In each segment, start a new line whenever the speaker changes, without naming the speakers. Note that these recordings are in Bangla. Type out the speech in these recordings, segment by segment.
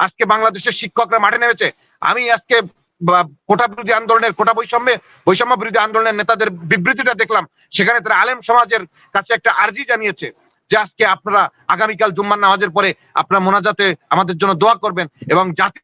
আজকে বাংলাদেশের শিক্ষকরা মাঠে নেমেছে। আমি আজকে কোটা বিরোধী আন্দোলনের, কোটা বৈষম্যে, বৈষম্য বিরোধী আন্দোলনের নেতাদের বিবৃতিটা দেখলাম। সেখানে তারা আলেম সমাজের কাছে একটা আর্জি জানিয়েছে যে আজকে আপনারা আগামীকাল জুম্মার নামাজের পরে আপনারা মোনাজাতে আমাদের জন্য দোয়া করবেন এবং জাতি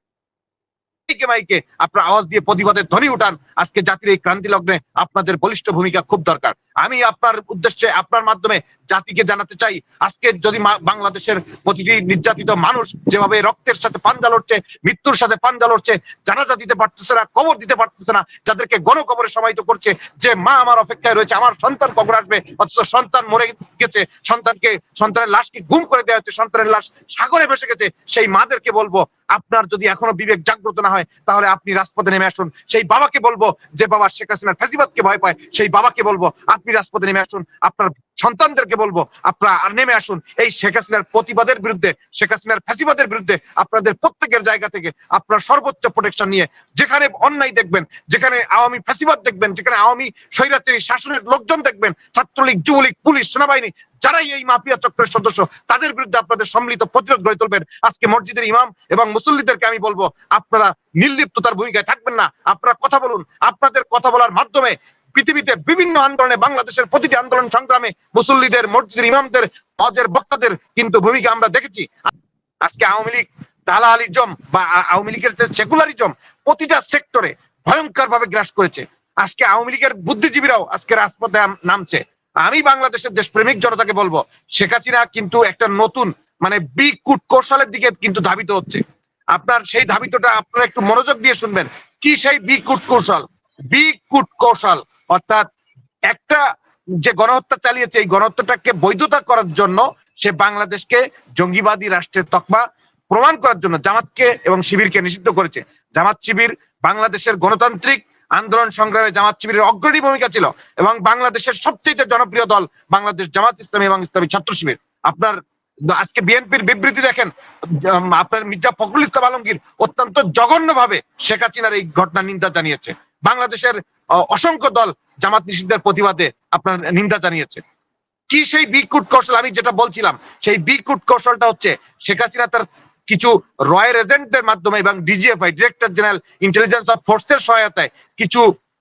মাইকে মাইকে আপনার আওয়াজ দিয়ে প্রতিবাদের ধ্বনি উঠান। আজকে জাতির এই ক্রান্তি লগ্নে আপনাদের বলিষ্ঠ ভূমিকা খুব দরকার। আমি আপনার উদ্দেশ্যে, আপনার মাধ্যমে জাতিকে জানাতে চাই, আজকে যদি বাংলাদেশের প্রতিটি নির্যাতিত মানুষ যেভাবে রক্তের সাথে পাঞ্জা লড়ছে, মৃত্যুর সাথে পাঞ্জা লড়ছে, জানাজা দিতে পারতেছে না, কবর দিতে পারতেছে না, যাদেরকে গণকবরে সমাহিত করছে, যে মা আমার অপেক্ষায় রয়েছে, আমার সন্তান কবর আসবে, অথচ সন্তান মরে গেছে, সন্তানকে, সন্তানের লাশকে গুম করে দেওয়া হচ্ছে সন্তানের লাশ সাগরে ভেসে গেছে, সেই মাদেরকে বলব, আপনার যদি এখনও বিবেক জাগ্রত না হয় তাহলে আপনি রাজপথে নেমে আসুন। সেই বাবাকে বলব, যে বাবা শেখ হাসিনার ফেসিবাদকে ভয় পায়, সেই বাবাকে বলব, আপনি রাজপথে নেমে আসুন। আপনার সন্তানদেরকে বলব, আপনারা আর নেমে আসুন। এই শেখ হাসিনার প্রতিবাদের বিরুদ্ধে, শেখ হাসিনার ফ্যাসিবাদের বিরুদ্ধে, আপনাদের প্রত্যেকের জায়গা থেকে আপনার সর্বোচ্চ প্রোটেকশন নিয়ে, যেখানে অন্যায় দেখবেন, যেখানে আওয়ামী ফ্যাসিবাদ দেখবেন, যেখানে আওয়ামী স্বৈরাচারী শাসনের লোকজন দেখবেন, ছাত্রলীগ, যুবলীগ, পুলিশ, সেনাবাহিনী যারাই এই মাফিয়া চক্রের সদস্য, তাদের বিরুদ্ধে আপনাদের সম্মিলিত প্রতিরোধ গড়ে তুলবেন। আজকে মসজিদের ইমাম এবং মুসল্লিদেরকে আমি বলব, আপনারা নির্লিপ্ততার ভূমিকায় থাকবেন না। আপনারা কথা বলুন। আপনাদের কথা বলার মাধ্যমে পৃথিবীতে বিভিন্ন আন্দোলনে বাংলাদেশের প্রতিটি আন্দোলন সংগ্রামে মুসল্লিদের, মসজিদের ইমামদের, হজের বক্তাদের কিন্তু ভূমিকা আমরা দেখেছি। আজকে আওয়ামী লীগ, দালালিজম বা আওয়ামী লীগের সেকুলারিজম, প্রতিটা সেক্টরে ভয়ঙ্কর ভাবে গ্রাস করেছে। আজকে আওয়ামী লীগের বুদ্ধিজীবীরাও আজকে রাজপথে নামছে। আমি বাংলাদেশের দেশপ্রেমিক জনতাকে বলব, শেখ হাসিনা কিন্তু একটা নতুন মানে বিগ কুট কৌশলের দিকে কিন্তু ধাবিত হচ্ছে। আপনার সেই ধাবিতটা আপনারা একটু মনোযোগ দিয়ে শুনবেন। কি সেই বিগ কুট কৌশল? বিগ কুট কৌশল, অর্থাৎ একটা যে গণহত্যা চালিয়েছে, এই গণহত্যাটাকে বৈধতা করার জন্য সে বাংলাদেশকে জঙ্গিবাদী রাষ্ট্রের তকমা প্রমাণ করার জন্য জামাতকে এবং শিবিরকে নিষিদ্ধ করেছে। জামাত শিবির বাংলাদেশের গণতান্ত্রিক আন্দোলন সংগ্রামে জামাত শিবিরের অগ্রণী ভূমিকা ছিল এবং বাংলাদেশের সবচেয়ে জনপ্রিয় দল বাংলাদেশ জামাত ইসলামী এবং ইসলামী ছাত্র শিবির। আপনার আজকে বিএনপির বিবৃতি দেখেন আপনার মির্জা ফখরুল ইসলাম আলমগীর অত্যন্ত জঘন্যভাবে শেখ হাসিনার এই ঘটনা নিন্দা জানিয়েছে। বাংলাদেশের অসংখ্য দল জামাত নিষিদ্ধের প্রতিবাদে আপনার নিন্দা জানিয়েছে। কি সেই বিকুট কৌশল? আমি যেটা বলছিলাম, সেই বিকুট কৌশলটা হচ্ছে শেখ হাসিনা তার কিছু রয়ের এজেন্টদের মাধ্যমে এবং DGFI director general intelligence of ফোর্সের সহায়তায় কিছু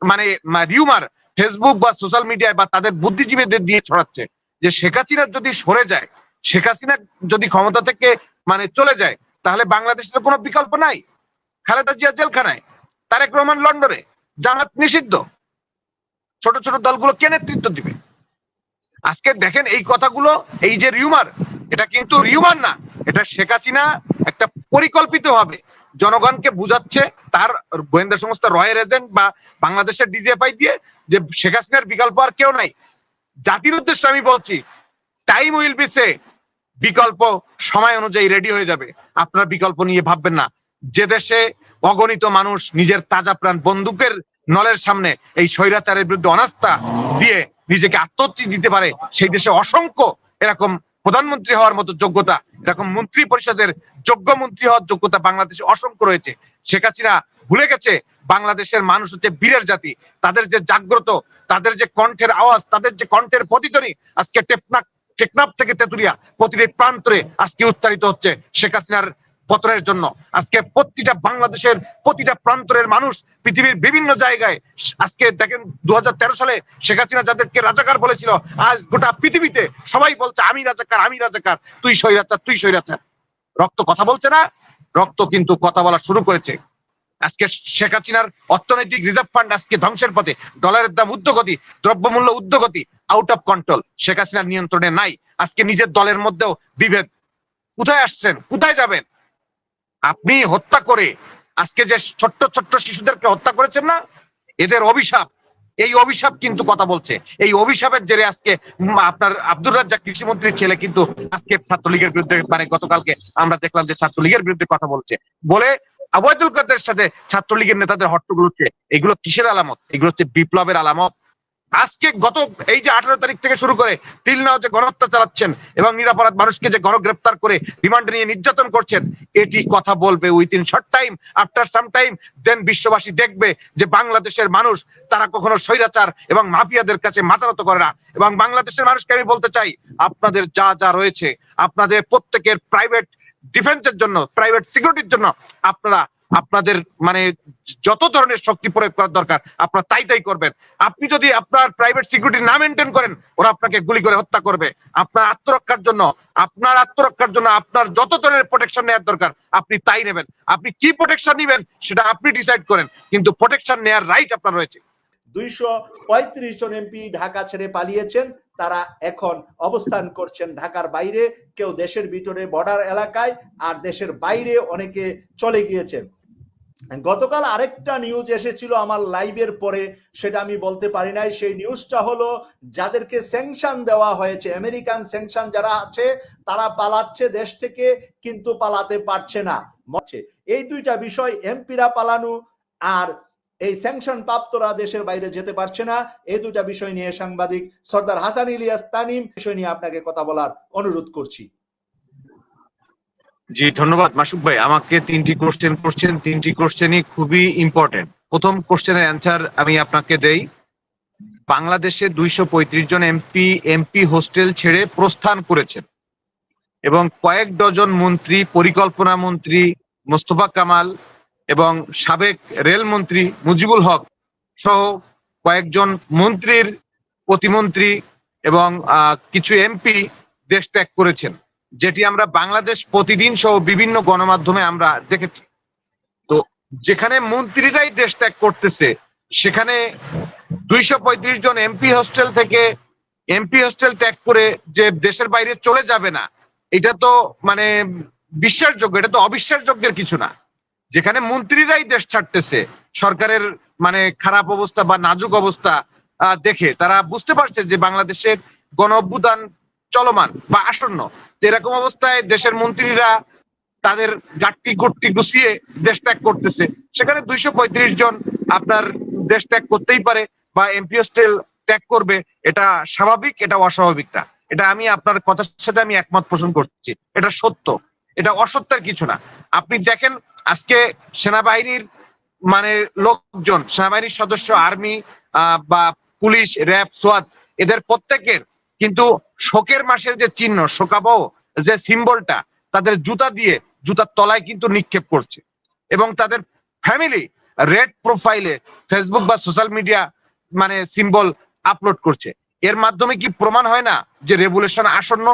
মানে রিউমার ফেসবুক বা সোশ্যাল মিডিয়ায় বা তাদের বুদ্ধিজীবীদের দিয়ে ছড়াচ্ছে যে শেখ হাসিনা যদি সরে যায়, শেখ হাসিনা যদি ক্ষমতা থেকে মানে চলে যায়, তাহলে বাংলাদেশের তো কোনো বিকল্প নাই। খালেদা জিয়া জেলখানায়, তারেক রহমান লন্ডনে, জামাত নিষিদ্ধ। ছোট ছোট দলগুলো কে নেতৃত্ব দিবে? আজকে দেখেন এই কথাগুলো, এই যে রিউমার এটা কিন্তু রিউমার না, এটা শেখ হাসিনা একটা পরিকল্পিত ভাবে জনগণকে বুঝাচ্ছে তার গোয়েন্দা সংস্থা রয়ের এজেন্ট বা বাংলাদেশের ডিজিএফআই দিয়ে যে শেখ হাসিনার বিকল্প আর কেউ নাই। জাতির উদ্দেশ্যে আমি বলছি টাইম উইল বি সে বিকল্প সময় অনুযায়ী রেডি হয়ে যাবে। আপনার বিকল্প নিয়ে ভাববেন না। যে দেশে অগণিত মানুষ নিজের তাজা প্রাণ বন্দুকের নলের সামনে এই স্বৈরাচারের বিরুদ্ধে অনাস্থা দিয়ে নিজেকে আত্মহত্যা দিতে পারে, সেই দেশে অসংখ্য এরকম প্রধানমন্ত্রী হওয়ার মতো যোগ্যতা, এরকম মন্ত্রী পরিষদের যোগ্য মন্ত্রী হওয়ার যোগ্যতা বাংলাদেশে অসংখ্য রয়েছে। শেখ হাসিনা ভুলে গেছে, বাংলাদেশের মানুষ হচ্ছে বীরের জাতি। তাদের যে জাগ্রত, তাদের যে কণ্ঠের আওয়াজ, তাদের যে কণ্ঠের প্রতিধ্বনি, আজকে টেকনাফ টেকনাফ থেকে তেতুলিয়া প্রতিটি প্রান্তরে আজকে উচ্চারিত হচ্ছে শেখ হাসিনার পতনের জন্য। আজকে প্রতিটা বাংলাদেশের প্রতিটা প্রান্তরের মানুষ পৃথিবীর বিভিন্ন জায়গায়, আজকে দেখেন দুহাজার তেরো সালে শেখ হাসিনা যাদেরকে রাজাকার বলেছিল, আজ গোটা পৃথিবীতে সবাই বলছে, আমি রাজাকার আমি রাজাকার, তুই সৈরাচার তুই সৈরাচার রক্ত কথা বলছে না, রক্ত কিন্তু কথা বলা শুরু করেছে। আজকে শেখ হাসিনার অর্থনৈতিক রিজার্ভ ফান্ড আজকে ধ্বংসের পথে, ডলারের দাম উদ্যোগতি, দ্রব্যমূল্য উদ্যোগতি আউট অফ কন্ট্রোল শেখ হাসিনার নিয়ন্ত্রণে নাই, আজকে নিজের দলের মধ্যেও বিভেদ। কোথায় আসছেন? কোথায় যাবেন? আপনি হত্যা করে আজকে যে ছোট্ট ছোট্ট শিশুদেরকে হত্যা করেছেন না, এদের অভিশাপ, এই অভিশাপ কিন্তু কথা বলছে। এই অভিশাপের জেরে আজকে আপনার আব্দুর রাজ্জাক কৃষিমন্ত্রীর ছেলে কিন্তু আজকে ছাত্রলীগের বিরুদ্ধে মানে গতকালকে আমরা দেখলাম যে ছাত্রলীগের বিরুদ্ধে কথা বলছে। বলে আবুল কাদের সাথে ছাত্রলীগের নেতাদের হচ্ছে, এগুলো কিসের আলামত? এগুলো হচ্ছে বিপ্লবের আলামত। আজকে গত এই যে আঠারো তারিখ থেকে শুরু করে তিলনাও যে গণহত্যা চালাচ্ছেন এবং নিরাপরাধ মানুষকে যে গণগ্রেপ্তার করে রিমান্ডে নিয়ে নির্যাতন করছেন, এটি কথা বলবে within short time after some time then বিশ্ববাসী দেখবে যে বাংলাদেশের মানুষ তারা কখনো স্বৈরাচার এবং মাফিয়াদের কাছে মাথা নত করে না। এবং বাংলাদেশের মানুষকে আমি বলতে চাই, আপনাদের যা যা রয়েছে, আপনাদের প্রত্যেকের প্রাইভেট ডিফেন্সের জন্য প্রাইভেট সিকিউরিটির জন্য আপনারা আপনাদের মানে যত ধরনের শক্তি প্রয়োগ করার দরকার, আপনারা তাই তাই করবেন। আপনি যদি আপনার প্রাইভেট সিকিউরিটি না মেনটেন করেন, ওরা আপনাকে গুলি করে হত্যা করবে। আপনার আত্মরক্ষার জন্য, আপনার আত্মরক্ষার জন্য আপনার যত ধরনের প্রোটেকশন নেওয়ার দরকার, আপনি তাই নেবেন। আপনি কি প্রোটেকশন নেবেন, সেটা আপনি ডিসাইড করেন, কিন্তু প্রোটেকশন নেওয়ার রাইট আপনার রয়েছে।
দুইশো পঁয়ত্রিশ জন এমপি ঢাকা ছেড়ে পালিয়েছেন, তারা এখন অবস্থান করছেন ঢাকার বাইরে। কেউ দেশের ভিতরে বর্ডার এলাকায়, আর দেশের বাইরে অনেকে চলে গিয়েছেন। গতকাল আরেকটা নিউজ এসেছিল আমার লাইভের পরে, সেটা আমি বলতে পারি নাই। সেই নিউজটা হলো, যাদেরকে স্যাংশন দেওয়া হয়েছে আমেরিকান স্যাংশন যারা আছে, তারা পালাচ্ছে দেশ থেকে, কিন্তু পালাতে পারছে না। এই দুইটা বিষয় এমপিরা পালানো আর এই স্যাংশন প্রাপ্তরা দেশের বাইরে যেতে পারছে না, এই দুটা বিষয় নিয়ে সাংবাদিক সর্দার হাসান ইলিয়াস তানিম বিষয় নিয়ে আপনাকে কথা বলার অনুরোধ করছি।
জি, ধন্যবাদ। মাসুক ভাই, আমাকে তিনটি কোশ্চেন করছেন তিনটি কোশ্চেনই খুবই ইম্পর্টেন্ট প্রথম কোশ্চেনের অ্যান্সার আমি আপনাকে দেই। বাংলাদেশে দুইশো পঁয়ত্রিশ জন এমপি এমপি হোস্টেল ছেড়ে প্রস্থান করেছেন এবং কয়েক ডজন মন্ত্রী, পরিকল্পনা মন্ত্রী মোস্তফা কামাল এবং সাবেক রেলমন্ত্রী মুজিবুল হক সহ কয়েকজন মন্ত্রীর প্রতিমন্ত্রী এবং কিছু এমপি দেশ ত্যাগ করেছেন। যেটি আমরা বাংলাদেশ প্রতিদিন সহ বিভিন্ন গণমাধ্যমে আমরা দেখেছি। তো যেখানে মন্ত্রীরাই দেশ ত্যাগ করতেছে, সেখানে দুইশো পঁয়ত্রিশ জন এমপি হোস্টেল থেকে এমপি হোস্টেল ত্যাগ করে যে দেশের বাইরে চলে যাবে না, এটা তো মানে বিশ্বাসযোগ্য, এটা তো অবিশ্বাসযোগ্যের কিছু না। যেখানে মন্ত্রীরাই দেশ ছাড়তেছে, সরকারের মানে খারাপ অবস্থা বা নাজুক অবস্থা দেখে তারা বুঝতে পারছে যে বাংলাদেশের গণ অভ্যুত্থান চলমান বা আসন্ন। এরকম অবস্থায় দেশের মন্ত্রীরা তাদের গাট্টি গট্টি গুছিয়ে দেশ ত্যাগ করতেছে। সেখানে দুইশো পঁয়ত্রিশ জন আপনার দেশ ত্যাগ করতেই পারে বা এমপি হোস্টেল ত্যাগ করবে, এটা স্বাভাবিক, এটা অস্বাভাবিক না। এটা আমি আপনার কথার সাথে আমি একমত পোষণ করছি। এটা সত্য। এটা অসত্যের কিছু না। আপনি দেখেন, আজকে সেনাবাহিনীর মানে লোকজন, সেনাবাহিনীর সদস্য, আর্মি বা পুলিশ, র্যাব, সোয়াদ, এদের প্রত্যেকের কিন্তু শোকের মাসের যে চিহ্ন, শোকাবহ যে সিম্বলটা, তাদের জুতা দিয়ে, জুতার তলায় কিন্তু নিক্ষেপ করছে। এবং তাদের ফ্যামিলি রেড প্রোফাইলে ফেসবুক বা সোশ্যাল মিডিয়া মানে সিম্বল আপলোড করছে। এর মাধ্যমে কি প্রমাণ হয় না যে রেভুলেশন আসন্ন?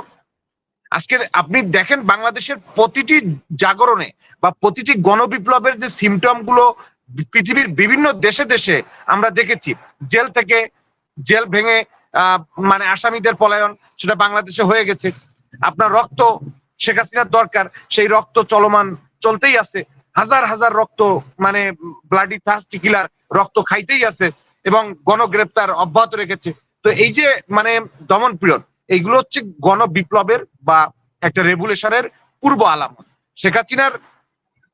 আজকে আপনি দেখেন বাংলাদেশের প্রতিটি জাগরণে বা প্রতিটি গণবিপ্লবের যে সিমটমগুলো পৃথিবীর বিভিন্ন দেশে দেশে আমরা দেখেছি। জেল থেকে জেল ভেঙে মানে আসামিদের পলায়ন সেটা বাংলাদেশে হয়ে গেছে। আপনার রক্ত শেখ হাসিনার দরকার, সেই রক্ত চলমান চলতেই আছে। হাজার হাজার রক্ত মানে ব্লাডি থার্স্টি কিলার রক্ত খাইতেই আছে এবং গণগ্রেপ্তার অব্যাহত রেখেছে। তো এই যে মানে দমন পীড়ন, এইগুলো হচ্ছে গণ বিপ্লবের বা একটা রেভুলেশনের পূর্ব আলামত। শেখ হাসিনার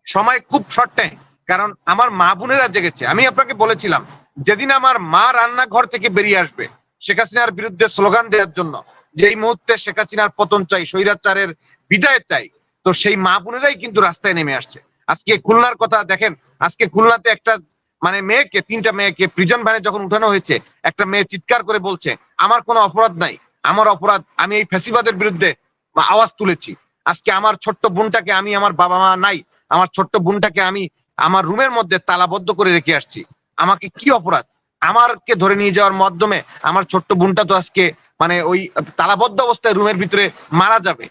সময় খুব শর্ট টাইম কারণ আমার মা বোনেরা জেগেছে। আমি আপনাকে বলেছিলাম, যেদিন আমার মা রান্নাঘর থেকে বেরিয়ে আসবে শেখ হাসিনার বিরুদ্ধে স্লোগান দেওয়ার জন্য যে এই মুহূর্তে শেখ হাসিনার পতন চাই, স্বৈরাচারের বিদায় চাই, তো সেই মা বোনেরাই কিন্তু রাস্তায় নেমে আসছে। আজকে খুলনার কথা দেখেন, আজকে খুলনাতে একটা মানে মেয়েকে, তিনটা মেয়েকে প্রিজন ভ্যানে যখন উঠানো হয়েছে, একটা মেয়ে চিৎকার করে বলছে, আমার কোনো অপরাধ নাই, আমার অপরাধ, আমি এই ফ্যাসিবাদের বিরুদ্ধে আওয়াজ তুলেছি। আজকে আমার ছোট্ট বোনটাকে আমি আমার বাবা মা নাই, আমার ছোট্ট বোনটাকে আমি আমার রুমের মধ্যে তালাবদ্ধ করে রেখে আসছি। আমাকে কি অপরাধ? আমারকে ধরে নিয়ে যাওয়ার মাধ্যমে আমার ছোট্ট বোনটা তো আজকে মানে ওই তালাবদ্ধ অবস্থায় রুমের ভিতরে মারা যাবে।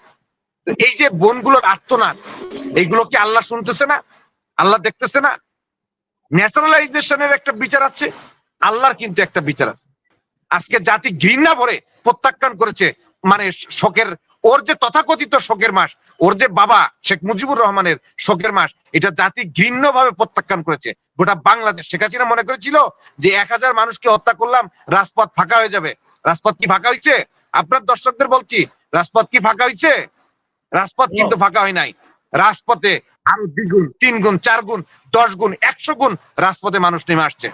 এই যে বোনগুলোর আত্মনাদ এইগুলো কি আল্লাহ শুনতেছে না? আল্লাহ দেখতেছে না? ন্যাশনালাইজেশনের একটা বিচার আছে, আল্লাহর কিন্তু একটা বিচার আছে। আজকে জাতি ঘৃণা ভরে প্রত্যাখ্যান করেছে মানে শোকের, ওর যে তথাকথিত শোকের মাস ওর যে বাবা শেখ মুজিবুর রহমানের শোকের মাস এটা জাতি ঘৃণ্য ভাবে প্রত্যাখ্যান করেছে। গোটা বাংলাদেশ শেখ হাসিনা মনে করেছিল যে এক হাজার মানুষকে হত্যা করলাম রাজপথ ফাঁকা হয়ে যাবে। রাজপথ কি ফাঁকা হয়েছে? আপনার দর্শকদের বলছি রাজপথ কি ফাঁকা হয়েছে? রাজপথ কিন্তু ফাঁকা হয় নাই। রাজপথে আরও দ্বিগুণ তিন গুণ চার গুণ দশ গুণ একশো গুণ রাজপথে মানুষ নেমে আসছে।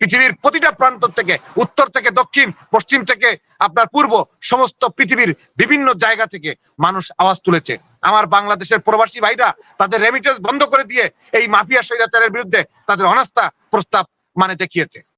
পৃথিবীর প্রতিটা প্রান্ত থেকে, উত্তর থেকে দক্ষিণ, পশ্চিম থেকে আপনার পূর্ব, সমস্ত পৃথিবীর বিভিন্ন জায়গা থেকে মানুষ আওয়াজ তুলেছে। আমার বাংলাদেশের প্রবাসী ভাইরা তাদের রেমিটেন্স বন্ধ করে দিয়ে এই মাফিয়া স্বৈরাচারের বিরুদ্ধে তাদের অনাস্থা প্রস্তাব মানে দেখিয়েছে।